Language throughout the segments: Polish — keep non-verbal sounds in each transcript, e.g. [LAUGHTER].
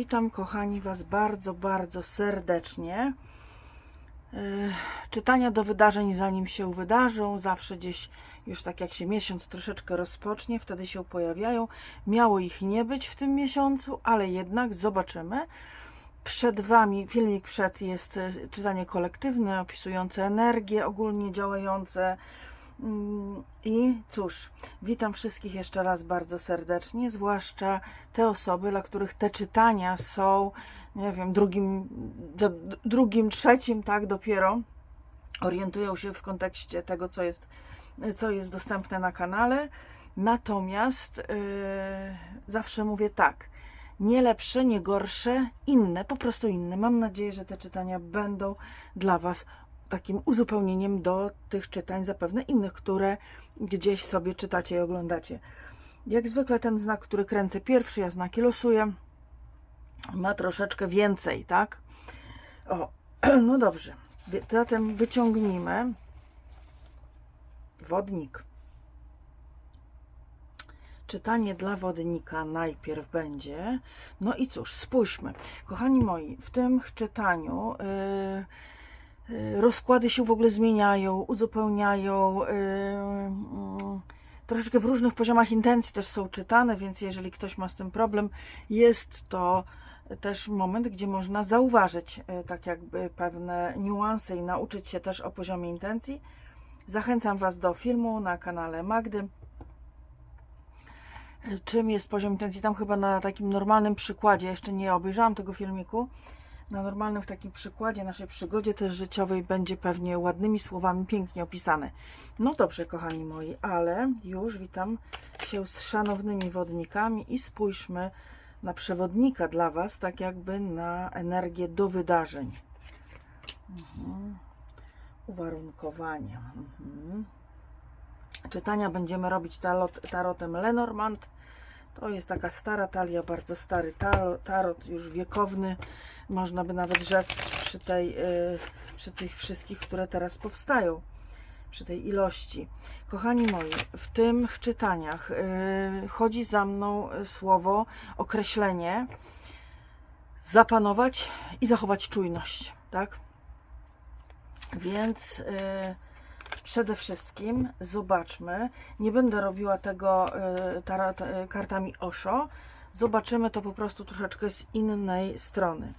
Witam kochani Was bardzo, bardzo serdecznie. Yy, Czytania do wydarzeń zanim się wydarzą, zawsze gdzieś już tak jak się miesiąc troszeczkę rozpocznie, wtedy się pojawiają. Miało ich nie być w tym miesiącu, ale jednak zobaczymy. Przed Wami, filmik przed jest e, czytanie kolektywne, opisujące energie ogólnie działające. Mm, I cóż, witam wszystkich jeszcze raz bardzo serdecznie, zwłaszcza te osoby, dla których te czytania są, nie wiem, drugim, drugim trzecim, tak, dopiero orientują się w kontekście tego, co jest, co jest dostępne na kanale. Natomiast yy, zawsze mówię tak, nie lepsze, nie gorsze, inne, po prostu inne. Mam nadzieję, że te czytania będą dla Was takim uzupełnieniem do tych czytań, zapewne innych, które gdzieś sobie czytacie i oglądacie. Jak zwykle ten znak, który kręcę pierwszy, ja znaki losuję, ma troszeczkę więcej, tak? O, [CLEARS THROAT] no dobrze. Zatem wyciągnijmy wodnik. Czytanie dla wodnika najpierw będzie. No i cóż, spójrzmy. Kochani moi, w tym czytaniu yy, rozkłady się w ogóle zmieniają, uzupełniają. Yy, yy, troszeczkę w różnych poziomach intencji też są czytane, więc jeżeli ktoś ma z tym problem, jest to też moment, gdzie można zauważyć yy, tak jakby pewne niuanse i nauczyć się też o poziomie intencji. Zachęcam Was do filmu na kanale Magdy. Czym jest poziom intencji? Tam chyba na takim normalnym przykładzie, jeszcze nie obejrzałam tego filmiku, na normalnym w takim przykładzie naszej przygodzie też życiowej będzie pewnie ładnymi słowami pięknie opisane. No dobrze, kochani moi, ale już witam się z szanownymi wodnikami i spójrzmy na przewodnika dla Was, tak jakby na energię do wydarzeń. Mhm. Uwarunkowanie. Mhm. Czytania będziemy robić tarot, tarotem Lenormand. To jest taka stara talia, bardzo stary tarot, już wiekowny, można by nawet rzec przy, tej, y, przy tych wszystkich, które teraz powstają, przy tej ilości. Kochani moi, w tych czytaniach y, chodzi za mną słowo, określenie zapanować i zachować czujność, tak? Więc y, przede wszystkim zobaczmy, nie będę robiła tego y, y, kartami Osho, zobaczymy to po prostu troszeczkę z innej strony.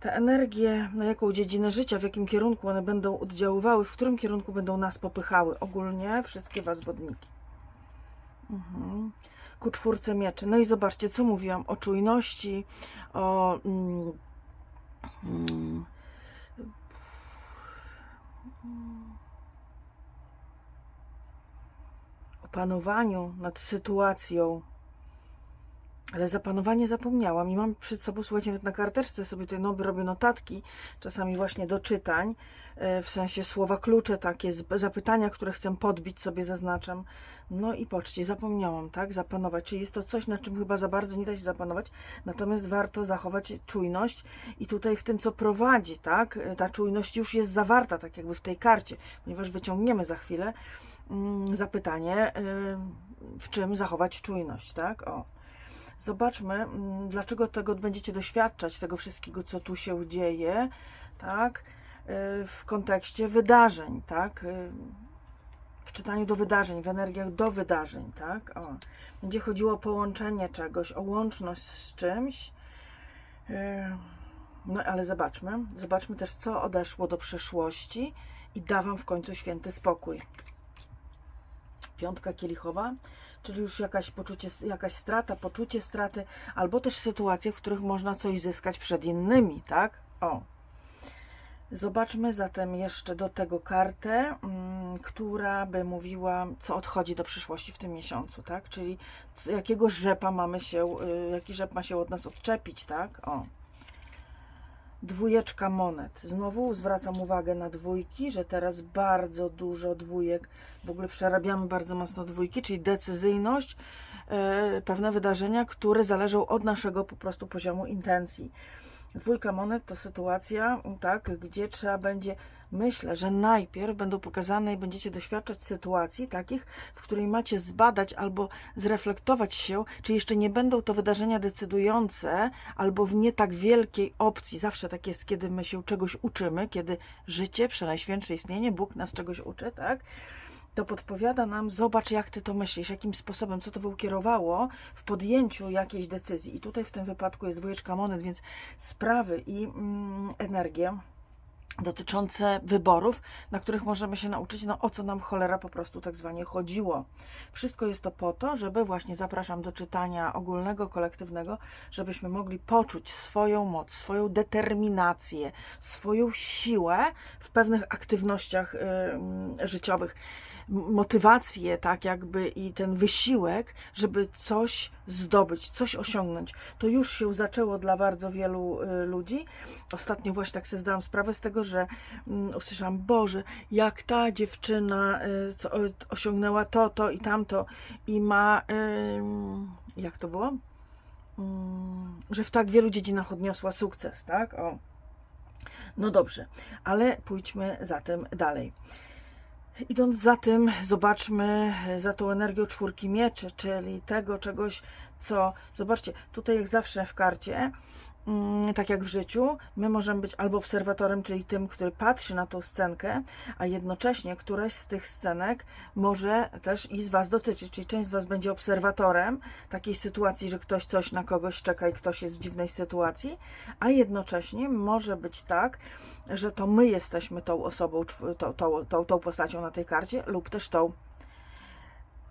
Te energie, na jaką dziedzinę życia, w jakim kierunku one będą oddziaływały, w którym kierunku będą nas popychały, ogólnie wszystkie Was wodniki. Mhm. Ku czwórce mieczy. No i zobaczcie, co mówiłam o czujności, o... Mm, mm, opanowaniu nad sytuacją. Ale zapanowanie zapomniałam i mam przed sobą, słuchajcie, nawet na karteczce sobie tutaj no, robię notatki, czasami właśnie do czytań, e, w sensie słowa klucze takie, zapytania, które chcę podbić sobie zaznaczam. No i poczcie, zapomniałam, tak, zapanować. Czyli jest to coś, na czym chyba za bardzo nie da się zapanować, natomiast warto zachować czujność i tutaj w tym, co prowadzi, tak, e, ta czujność już jest zawarta, tak jakby w tej karcie, ponieważ wyciągniemy za chwilę zapytanie, y, w czym zachować czujność, tak, o. Zobaczmy, mm, dlaczego tego będziecie doświadczać, tego wszystkiego, co tu się dzieje, tak, y, w kontekście wydarzeń, tak, y, w czytaniu do wydarzeń, w energiach do wydarzeń, tak, o. Będzie chodziło o połączenie czegoś, o łączność z czymś, no ale zobaczmy, zobaczmy też, co odeszło do przeszłości i da Wam w końcu święty spokój. Piątka kielichowa, czyli już jakaś poczucie, jakaś strata, poczucie straty, albo też sytuacje, w których można coś zyskać przed innymi, tak? O. Zobaczmy zatem jeszcze do tego kartę, mm, która by mówiła, co odchodzi do przyszłości w tym miesiącu, tak? Czyli jakiego rzepa mamy się, y, jaki rzep ma się od nas odczepić, tak? O. Dwójeczka monet. Znowu zwracam uwagę na dwójki, że teraz bardzo dużo dwójek, w ogóle przerabiamy bardzo mocno dwójki, czyli decyzyjność, e, pewne wydarzenia, które zależą od naszego po prostu poziomu intencji. Dwójka monet to sytuacja, tak, gdzie trzeba będzie, myślę, że najpierw będą pokazane i będziecie doświadczać sytuacji takich, w której macie zbadać albo zreflektować się, czy jeszcze nie będą to wydarzenia decydujące, albo w nie tak wielkiej opcji. Zawsze tak jest, kiedy my się czegoś uczymy, kiedy życie, przenajświętsze istnienie, Bóg nas czegoś uczy, tak? To podpowiada nam, zobacz jak ty to myślisz, jakim sposobem, co to ukierowało w podjęciu jakiejś decyzji. I tutaj w tym wypadku jest dwójeczka monet, więc sprawy i mm, energię dotyczące wyborów, na których możemy się nauczyć, no o co nam cholera po prostu tak zwanie chodziło. Wszystko jest to po to, żeby właśnie zapraszam do czytania ogólnego, kolektywnego, żebyśmy mogli poczuć swoją moc, swoją determinację, swoją siłę w pewnych aktywnościach y, życiowych motywację, tak jakby i ten wysiłek, żeby coś zdobyć, coś osiągnąć. To już się zaczęło dla bardzo wielu y, ludzi. Ostatnio właśnie tak sobie zdałam sprawę z tego, że mm, usłyszałam, Boże, jak ta dziewczyna y, osiągnęła to, to i tamto i ma, jak to było? Mm, że w tak wielu dziedzinach odniosła sukces, tak? O. No dobrze, ale pójdźmy zatem dalej. Idąc za tym, zobaczmy za tą energią czwórki mieczy, czyli tego czegoś, co. Zobaczcie, tutaj jak zawsze w karcie tak jak w życiu, my możemy być albo obserwatorem, czyli tym, który patrzy na tą scenkę, a jednocześnie któraś z tych scenek może też i z Was dotyczyć, czyli część z Was będzie obserwatorem takiej sytuacji, że ktoś coś na kogoś czeka i ktoś jest w dziwnej sytuacji, a jednocześnie może być tak, że to my jesteśmy tą osobą, tą, tą, tą, tą postacią na tej karcie lub też tą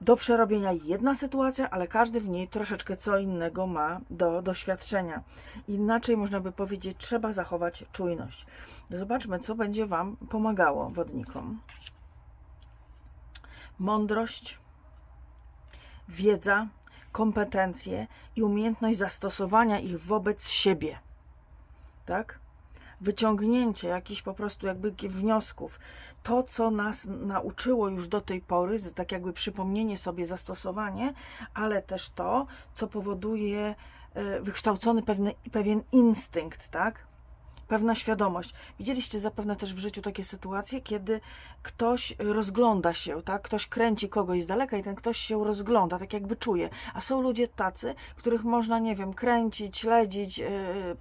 do przerobienia jedna sytuacja, ale każdy w niej troszeczkę co innego ma do doświadczenia. Inaczej można by powiedzieć, trzeba zachować czujność. Zobaczmy, co będzie Wam pomagało wodnikom. Mądrość, wiedza, kompetencje i umiejętność zastosowania ich wobec siebie. Tak? Wyciągnięcie jakichś po prostu jakby wniosków. To, co nas nauczyło już do tej pory, tak jakby przypomnienie sobie, zastosowanie, ale też to, co powoduje e, wykształcony pewny, pewien instynkt, tak? Pewna świadomość. Widzieliście zapewne też w życiu takie sytuacje, kiedy ktoś rozgląda się, tak? Ktoś kręci kogoś z daleka i ten ktoś się rozgląda, tak jakby czuje. A są ludzie tacy, których można, nie wiem, kręcić, śledzić, yy,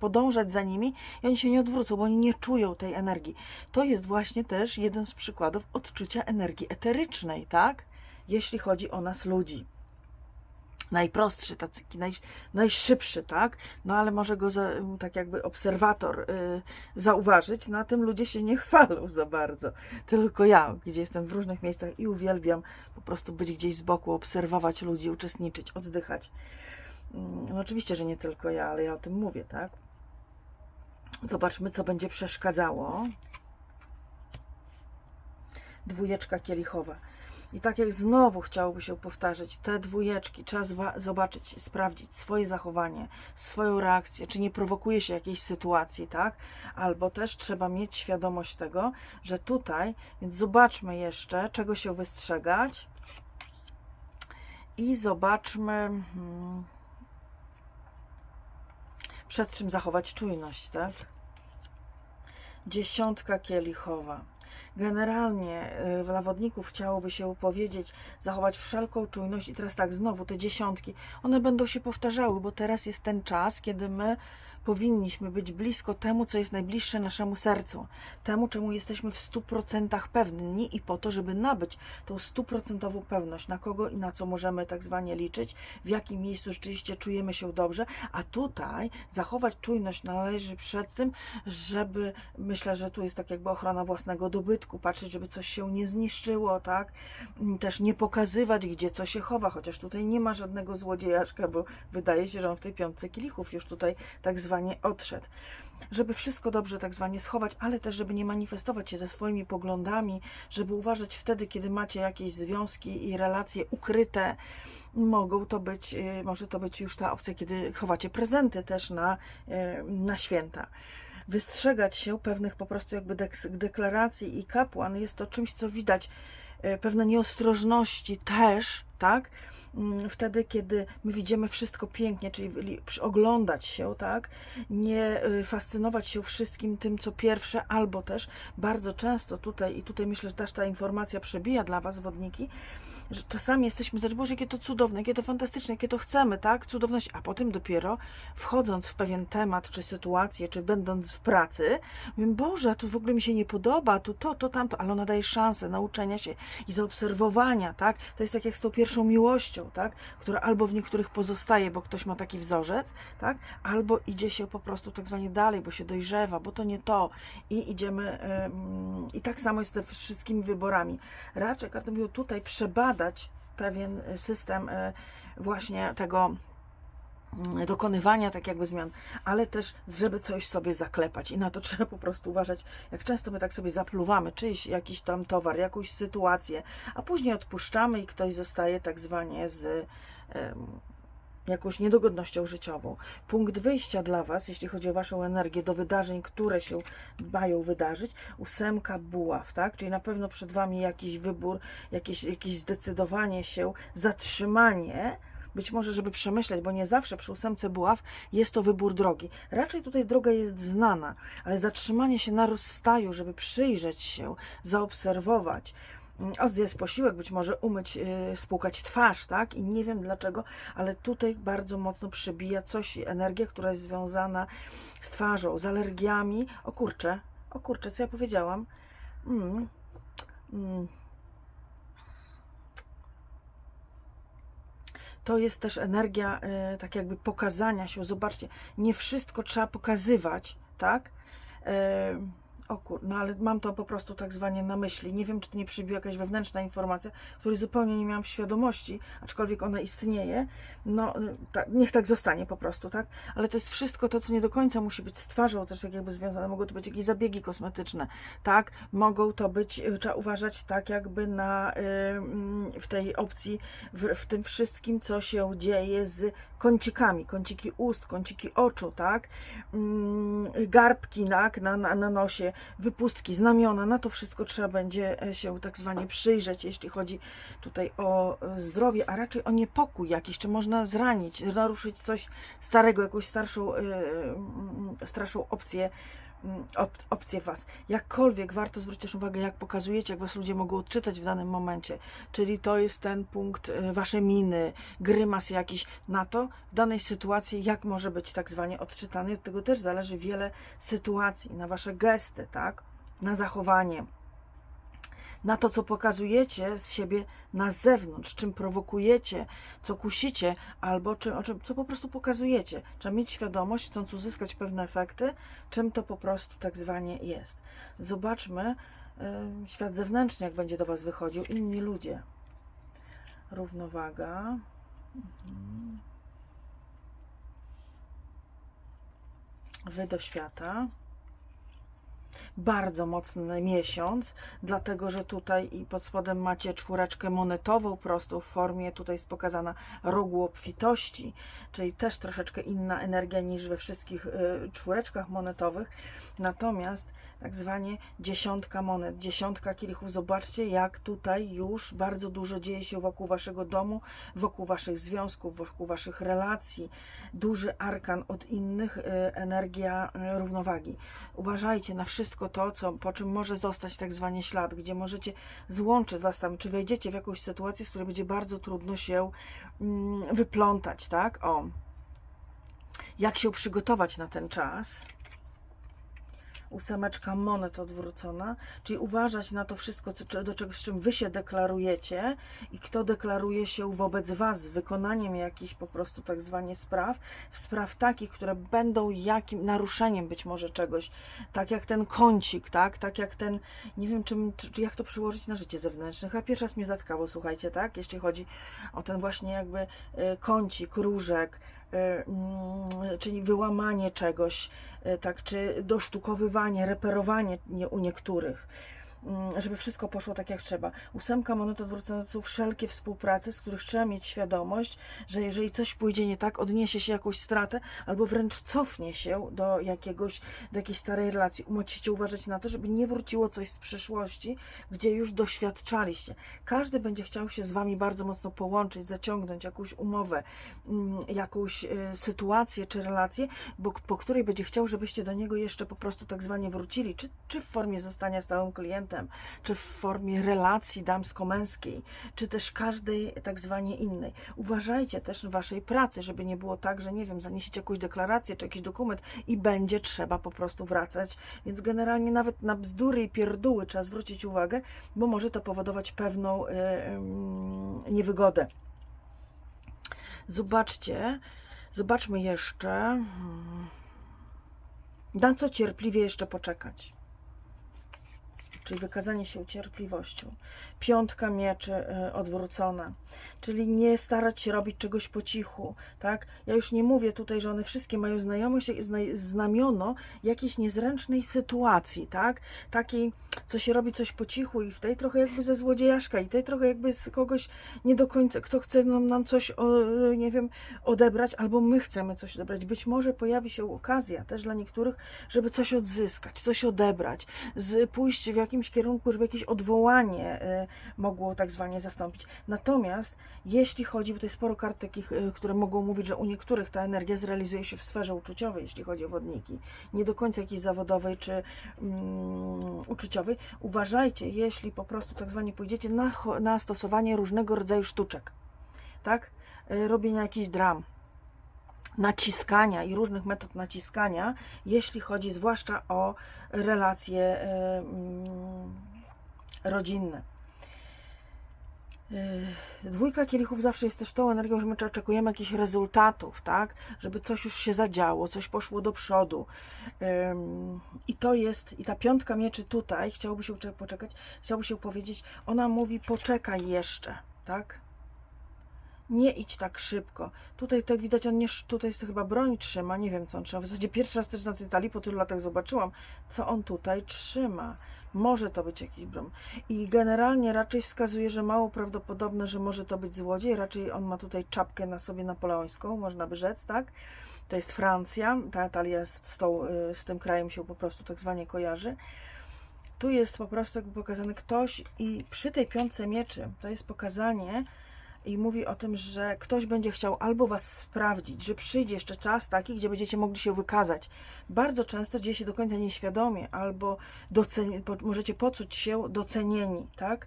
podążać za nimi i oni się nie odwrócą, bo oni nie czują tej energii. To jest właśnie też jeden z przykładów odczucia energii eterycznej, tak? Jeśli chodzi o nas ludzi najprostszy, taki naj, najszybszy, tak? No ale może go za, tak jakby obserwator y, zauważyć, na tym ludzie się nie chwalą za bardzo. Tylko ja, gdzie jestem w różnych miejscach i uwielbiam po prostu być gdzieś z boku, obserwować ludzi, uczestniczyć, oddychać. Mm, no oczywiście, że nie tylko ja, ale ja o tym mówię, tak? Zobaczmy, co będzie przeszkadzało. Dwójeczka kielichowa. I tak jak znowu chciałoby się powtarzać, te dwójeczki trzeba zobaczyć, sprawdzić swoje zachowanie, swoją reakcję, czy nie prowokuje się jakiejś sytuacji, tak? Albo też trzeba mieć świadomość tego, że tutaj, więc zobaczmy jeszcze, czego się wystrzegać i zobaczmy, hmm, przed czym zachować czujność, tak? Dziesiątka kielichowa. Generalnie y, lawodników chciałoby się powiedzieć, zachować wszelką czujność i teraz tak, znowu te dziesiątki, one będą się powtarzały, bo teraz jest ten czas, kiedy my powinniśmy być blisko temu, co jest najbliższe naszemu sercu, temu, czemu jesteśmy w 100% pewni i po to, żeby nabyć tą stuprocentową pewność, na kogo i na co możemy tak zwanie liczyć, w jakim miejscu rzeczywiście czujemy się dobrze, a tutaj zachować czujność należy przed tym, żeby, myślę, że tu jest tak jakby ochrona własnego dobytku, patrzeć, żeby coś się nie zniszczyło, tak, też nie pokazywać, gdzie co się chowa, chociaż tutaj nie ma żadnego złodziejaszka, bo wydaje się, że on w tej piątce kielichów już tutaj tak zwanie zwanie odszedł. Żeby wszystko dobrze tak zwanie schować, ale też, żeby nie manifestować się ze swoimi poglądami, żeby uważać wtedy, kiedy macie jakieś związki i relacje ukryte, mogą to być, y, może to być już ta opcja, kiedy chowacie prezenty też na, y, na święta wystrzegać się pewnych po prostu jakby deklaracji i kapłan jest to czymś, co widać e, pewne nieostrożności też, tak? Mm, Wtedy, kiedy my widzimy wszystko pięknie, czyli oglądać się, tak? Nie y, fascynować się wszystkim tym, co pierwsze, albo też bardzo często tutaj, i tutaj myślę, że też ta informacja przebija dla Was, wodniki, że czasami jesteśmy za Boże, jakie to cudowne, jakie to fantastyczne, jakie to chcemy, tak? Cudowność, a potem dopiero wchodząc w pewien temat, czy sytuację, czy będąc w pracy, mówię, Boże, tu w ogóle mi się nie podoba, tu to, to, tamto, ale ona daje szansę nauczenia się i zaobserwowania, tak? To jest tak jak z tą pierwszą miłością, tak? Która albo w niektórych pozostaje, bo ktoś ma taki wzorzec, tak? Albo idzie się po prostu tak zwanie dalej, bo się dojrzewa, bo to nie to i idziemy i tak samo jest ze wszystkimi wyborami. Raczej karty mówią tutaj przebadać pewien system y, właśnie tego mm, dokonywania tak jakby zmian, ale też żeby coś sobie zaklepać. I na to [LAUGHS] trzeba po prostu uważać, jak często my tak sobie zapluwamy czyjś jakiś tam towar, jakąś sytuację, a później odpuszczamy i ktoś zostaje tak zwanie z jakąś niedogodnością życiową. Punkt wyjścia dla Was, jeśli chodzi o Waszą energię do wydarzeń, które się mają wydarzyć, ósemka buław, tak? Czyli na pewno przed Wami jakiś wybór, jakieś, jakieś zdecydowanie się, zatrzymanie, być może, żeby przemyśleć, bo nie zawsze przy ósemce buław jest to wybór drogi. Raczej tutaj droga jest znana, ale zatrzymanie się na rozstaju, żeby przyjrzeć się, zaobserwować, zjeść posiłek, być może umyć, yy, spłukać twarz, tak? I nie wiem dlaczego, ale tutaj bardzo mocno przebija coś, energia, która jest związana z twarzą, z alergiami. O kurczę, o kurczę, co ja powiedziałam? Mm. Mm. To jest też energia y, tak jakby pokazania się. Zobaczcie, nie wszystko trzeba pokazywać, tak? Y, o kur... no ale mam to po prostu tak zwanie na myśli. Nie wiem, czy to nie przybiła jakaś wewnętrzna informacja, której zupełnie nie miałam świadomości, aczkolwiek ona istnieje. No, ta, niech tak zostanie po prostu, tak? Ale to jest wszystko to, co nie do końca musi być z twarzą też tak jakby związane. Mogą to być jakieś zabiegi kosmetyczne, tak? Mogą to być, y, trzeba uważać tak jakby na, y, mm, w tej opcji, w, w tym wszystkim, co się dzieje z kącikami, kąciki ust, kąciki oczu, tak? Mm, Garbki tak? na, na, na nosie, wypustki, znamiona, na to wszystko trzeba będzie e, się tak zwanie przyjrzeć, jeśli chodzi tutaj o e, zdrowie, a raczej o niepokój jakiś, czy można zranić, naruszyć coś starego, jakąś starszą, e, starszą opcję, op, opcję Was. Jakkolwiek warto zwrócić uwagę, jak pokazujecie, jak Was ludzie mogą odczytać w danym momencie. Czyli to jest ten punkt, e, Wasze miny, grymas jakiś na to, w danej sytuacji, jak może być tak zwanie odczytany. Od tego też zależy wiele sytuacji, na Wasze gesty, tak? Na zachowanie na to, co pokazujecie z siebie na zewnątrz, czym prowokujecie, co kusicie, albo czym, o czym, co po prostu pokazujecie. Trzeba mieć świadomość, chcąc uzyskać pewne efekty, czym to po prostu tak zwanie jest. Zobaczmy y, świat zewnętrzny, jak będzie do Was wychodził, inni ludzie. Równowaga. Mhm. Wy do świata bardzo mocny miesiąc, dlatego że tutaj i pod spodem macie czwóreczkę monetową prostą w formie, tutaj jest pokazana rogu obfitości, czyli też troszeczkę inna energia niż we wszystkich y, czwóreczkach monetowych. Natomiast tak zwanie dziesiątka monet, dziesiątka kielichów. Zobaczcie, jak tutaj już bardzo dużo dzieje się wokół waszego domu, wokół waszych związków, wokół waszych relacji. Duży arkan od innych, y, energia y, równowagi. Uważajcie na wszystko to, co, po czym może zostać tak zwany ślad, gdzie możecie złączyć was tam, czy wejdziecie w jakąś sytuację, z której będzie bardzo trudno się mm, wyplątać, tak? O. Jak się przygotować na ten czas? Ósemeczka monet odwrócona, czyli uważać na to wszystko, co, do czego, z czym wy się deklarujecie i kto deklaruje się wobec was wykonaniem jakichś po prostu tak zwanie spraw, spraw takich, które będą jakim naruszeniem być może czegoś, tak jak ten kącik, tak, tak jak ten, nie wiem czym, czy, czy jak to przyłożyć na życie zewnętrzne, a pierwszy raz mnie zatkało, słuchajcie, tak, jeśli chodzi o ten właśnie jakby y, kącik, różek, czyli wyłamanie czegoś, y, tak, czy dosztukowywanie, reperowanie nie, u niektórych. Mm, żeby wszystko poszło tak jak trzeba. Ósemka monet odwrócona wszelkie współprace, z których trzeba mieć świadomość, że jeżeli coś pójdzie nie tak, odniesie się jakąś stratę, albo wręcz cofnie się do jakiegoś, do jakiejś starej relacji. Musicie uważać na to, żeby nie wróciło coś z przyszłości, gdzie już doświadczaliście. Każdy będzie chciał się z Wami bardzo mocno połączyć, zaciągnąć jakąś umowę, mm, jakąś y, sytuację czy relację, bo, po której będzie chciał, żebyście do niego jeszcze po prostu tak zwanie wrócili, czy, czy w formie zostania stałym klientem, czy w formie relacji damsko-męskiej, czy też każdej tak zwanie innej. Uważajcie też w Waszej pracy, żeby nie było tak, że nie wiem, zaniesiecie jakąś deklarację czy jakiś dokument i będzie trzeba po prostu wracać, więc generalnie nawet na bzdury i pierdóły trzeba zwrócić uwagę, bo może to powodować pewną y, y, niewygodę. Zobaczcie, zobaczmy jeszcze, hmm, na co cierpliwie jeszcze poczekać. Czyli wykazanie się cierpliwością. Piątka mieczy y, odwrócona, czyli nie starać się robić czegoś po cichu, tak? Ja już nie mówię tutaj, że one wszystkie mają znajomość, zna- znamiono jakiejś niezręcznej sytuacji, tak? Takiej, co się robi coś po cichu i w tej trochę jakby ze złodziejaszka i tej trochę jakby z kogoś nie do końca, kto chce nam, coś, nie wiem, odebrać, albo my chcemy coś odebrać. Być może pojawi się okazja też dla niektórych, żeby coś odzyskać, coś odebrać, z, pójść w jakimś kierunku, żeby jakieś odwołanie y, mogło tak zwanie zastąpić. Natomiast jeśli chodzi, bo to jest sporo kart takich, y, które mogą mówić, że u niektórych ta energia zrealizuje się w sferze uczuciowej, jeśli chodzi o wodniki, nie do końca jakiejś zawodowej czy mm, uczuciowej. Uważajcie, jeśli po prostu tak zwanie pójdziecie na, na stosowanie różnego rodzaju sztuczek, tak? Y, Robienia jakichś dram, naciskania i różnych metod naciskania, jeśli chodzi zwłaszcza o relacje y, mm, rodzinne. Y, Dwójka kielichów zawsze jest też tą energią, że my oczekujemy jakichś rezultatów, tak? Żeby coś już się zadziało, coś poszło do przodu. I to jest, i ta piątka mieczy tutaj, chciałoby się poczekać, chciałoby się powiedzieć, ona mówi poczekaj jeszcze, tak? Nie idź tak szybko. Tutaj to widać, on nie, tutaj jest chyba broń trzyma, nie wiem co on trzyma. W zasadzie pierwszy raz też na tej talii po tylu latach zobaczyłam, co on tutaj trzyma. Może to być jakiś broń. I generalnie raczej wskazuje, że mało prawdopodobne, że może to być złodziej. Raczej on ma tutaj czapkę na sobie napoleońską, można by rzec, tak? To jest Francja. Ta talia z, tą, y, z tym krajem się po prostu tak zwanie kojarzy. Tu jest po prostu jakby pokazany ktoś i przy tej piątce mieczy to jest pokazanie i mówi o tym, że ktoś będzie chciał albo was sprawdzić, że przyjdzie jeszcze czas taki, gdzie będziecie mogli się wykazać. Bardzo często dzieje się do końca nieświadomie, albo po- możecie poczuć się docenieni, tak?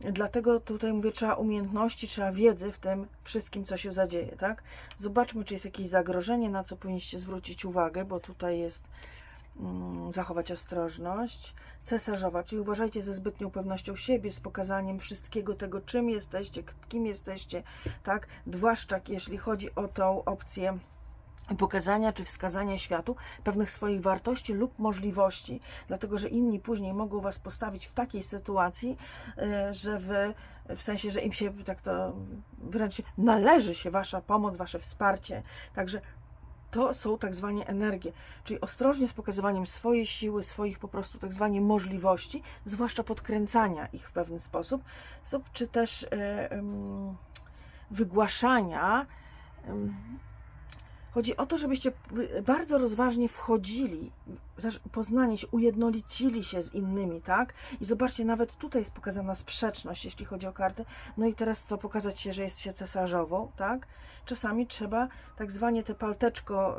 Dlatego tutaj mówię, trzeba umiejętności, trzeba wiedzy w tym wszystkim, co się zadzieje, tak? Zobaczmy, czy jest jakieś zagrożenie, na co powinniście zwrócić uwagę, bo tutaj jest zachować ostrożność. Cesarzowa, czyli uważajcie ze zbytnią pewnością siebie, z pokazaniem wszystkiego tego, czym jesteście, kim jesteście, tak? Dwaszczak, jeśli chodzi o tą opcję pokazania czy wskazania światu pewnych swoich wartości lub możliwości, dlatego że inni później mogą Was postawić w takiej sytuacji, y, że Wy, w sensie, że im się tak to wręcz należy się Wasza pomoc, Wasze wsparcie, także to są tak zwane energie, czyli ostrożnie z pokazywaniem swojej siły, swoich po prostu tak zwanie możliwości, zwłaszcza podkręcania ich w pewien sposób, czy też e, wygłaszania. Chodzi o to, żebyście bardzo rozważnie wchodzili, też poznanie się, ujednolicili się z innymi, tak? I zobaczcie, nawet tutaj jest pokazana sprzeczność, jeśli chodzi o kartę. No i teraz co, pokazać się, że jest się cesarzową, tak? Czasami trzeba tak zwanie te palteczko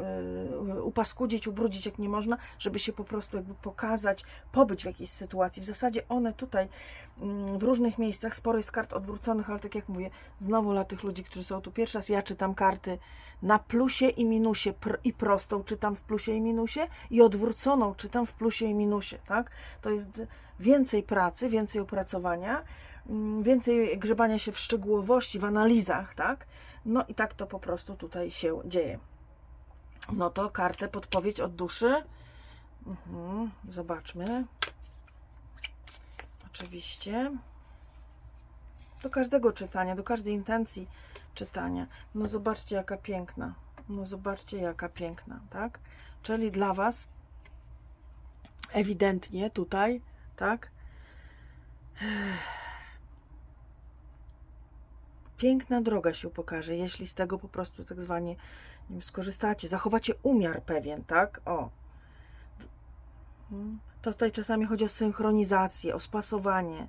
y, upaskudzić, ubrudzić jak nie można, żeby się po prostu jakby pokazać, pobyć w jakiejś sytuacji. W zasadzie one tutaj mm, w różnych miejscach, sporo jest kart odwróconych, ale tak jak mówię, znowu dla tych ludzi, którzy są tu pierwszy raz, ja czytam karty na plusie i minusie pr- i prostą czytam w plusie i minusie i odwróconą czytam w plusie i minusie, tak? To jest więcej pracy, więcej opracowania, mm, więcej grzebania się w szczegółowości, w analizach, tak? No i tak to po prostu tutaj się dzieje. No to kartę podpowiedź od duszy. Mhm, zobaczmy. Oczywiście. Do każdego czytania, do każdej intencji czytania. No zobaczcie, jaka piękna. No zobaczcie, jaka piękna, tak? Czyli dla Was ewidentnie tutaj, tak? Piękna droga się pokaże, jeśli z tego po prostu tak zwanie nie wiem, skorzystacie. Zachowacie umiar pewien, tak? O. To tutaj czasami chodzi o synchronizację, o spasowanie,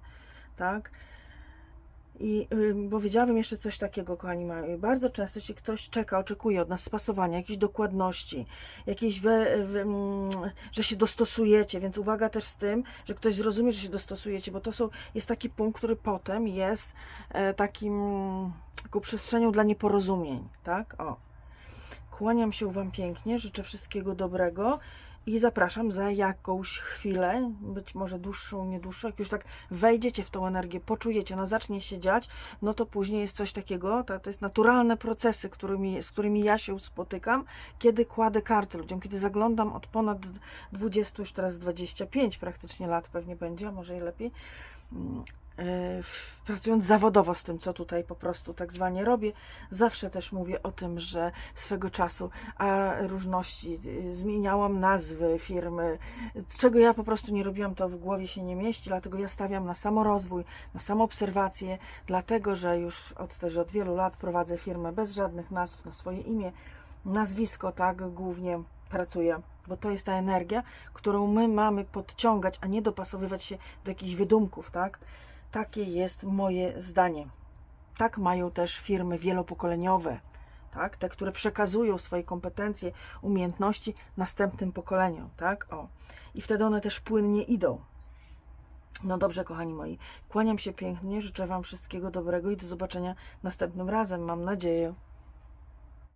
tak? I powiedziałabym jeszcze coś takiego, kochani. Bardzo często się ktoś czeka, oczekuje od nas spasowania, jakiejś dokładności, jakiejś, we, we, mm, że się dostosujecie, więc uwaga też z tym, że ktoś zrozumie, że się dostosujecie, bo to są, jest taki punkt, który potem jest e, takim, taką przestrzenią dla nieporozumień, tak? O. Kłaniam się Wam pięknie, życzę wszystkiego dobrego i zapraszam za jakąś chwilę, być może dłuższą, nie dłuższą, jak już tak wejdziecie w tą energię, poczujecie, ona zacznie się dziać, no to później jest coś takiego, to, to jest naturalne procesy, którymi, z którymi ja się spotykam, kiedy kładę karty ludziom, kiedy zaglądam od ponad 20, już teraz 25 praktycznie lat pewnie będzie, a może i lepiej, mm, pracując zawodowo z tym, co tutaj po prostu tak zwanie robię, zawsze też mówię o tym, że swego czasu a różności zmieniałam nazwy firmy, czego ja po prostu nie robiłam, to w głowie się nie mieści, dlatego ja stawiam na samorozwój, na samoobserwację, dlatego że już od też od wielu lat prowadzę firmę bez żadnych nazw na swoje imię, nazwisko, tak, głównie pracuję, bo to jest ta energia, którą my mamy podciągać, a nie dopasowywać się do jakichś wydumków, tak? Takie jest moje zdanie. Tak mają też firmy wielopokoleniowe, tak? Te, które przekazują swoje kompetencje, umiejętności następnym pokoleniom, tak? O. I wtedy one też płynnie idą. No dobrze, kochani moi, kłaniam się pięknie, życzę Wam wszystkiego dobrego i do zobaczenia następnym razem, mam nadzieję.